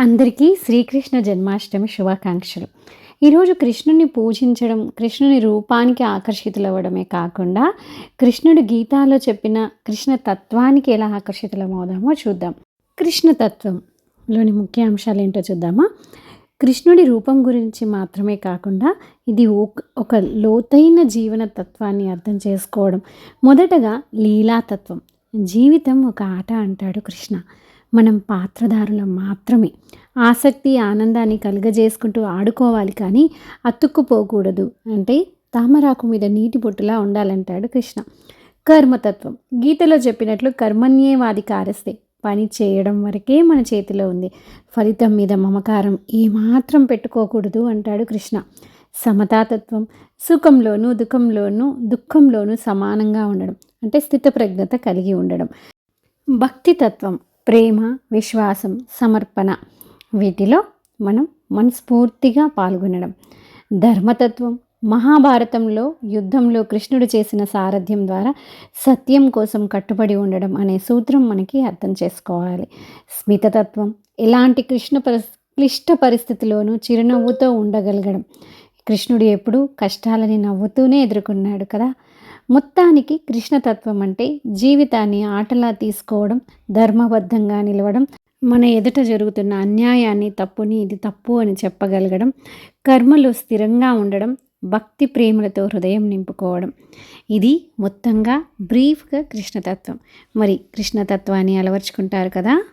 అందరికీ శ్రీకృష్ణ జన్మాష్టమి శుభాకాంక్షలు. ఈరోజు కృష్ణుని పూజించడం కృష్ణుని రూపానికి ఆకర్షితులవ్వడమే కాకుండా కృష్ణుడు గీతాలో చెప్పిన కృష్ణ తత్వానికి ఎలా ఆకర్షితులమవుదామో చూద్దాం. కృష్ణతత్వంలోని ముఖ్య అంశాలు ఏంటో చూద్దామా? కృష్ణుడి రూపం గురించి మాత్రమే కాకుండా ఇది ఒక- ఒక లోతైన జీవన తత్వాన్ని అర్థం చేసుకోవడం. మొదటగా లీలాతత్వం. జీవితం ఒక ఆట అంటాడు కృష్ణ. మనం పాత్రధారులం మాత్రమే. ఆసక్తి ఆనందాన్ని కలుగజేసుకుంటూ ఆడుకోవాలి కానీ అతుక్కుపోకూడదు. అంటే తామరాకు మీద నీటి బొట్టులా ఉండాలంటాడు కృష్ణ. కర్మతత్వం. గీతలో చెప్పినట్లు కర్మణ్యేవాది కారస్తే పని చేయడం వరకే మన చేతిలో ఉంది. ఫలితం మీద మమకారం ఏమాత్రం పెట్టుకోకూడదు అంటాడు కృష్ణ. సమతాతత్వం. సుఖంలోనూ దుఃఖంలోనూ దుఃఖంలోనూ సమానంగా ఉండడం. అంటే స్థితప్రజ్ఞత కలిగి ఉండడం. భక్తితత్వం. ప్రేమ విశ్వాసం సమర్పణ వీటిలో మనం మనస్ఫూర్తిగా పాల్గొనడం. ధర్మతత్వం మహాభారతంలో యుద్ధంలో కృష్ణుడు చేసిన సారథ్యం ద్వారా సత్యం కోసం కట్టుబడి ఉండడం అనే సూత్రం మనకి అర్థం చేసుకోవాలి. స్మితతత్వం ఎలాంటి కృష్ణ పరిస్ క్లిష్ట పరిస్థితిలోనూ చిరునవ్వుతో ఉండగలగడం కృష్ణుడు ఎప్పుడూ కష్టాలని నవ్వుతూనే ఎదుర్కొన్నాడు కదా. మొత్తానికి కృష్ణతత్వం అంటే జీవితాన్ని ఆటలా తీసుకోవడం ధర్మబద్ధంగా నిలవడం మన ఎదుట జరుగుతున్న అన్యాయాన్ని తప్పుని ఇది తప్పు అని చెప్పగలగడం కర్మలు స్థిరంగా ఉండడం భక్తి ప్రేమలతో హృదయం నింపుకోవడం. ఇది మొత్తంగా బ్రీఫ్గా కృష్ణతత్వం. మరి కృష్ణతత్వాన్ని అలవర్చుకుంటారు కదా.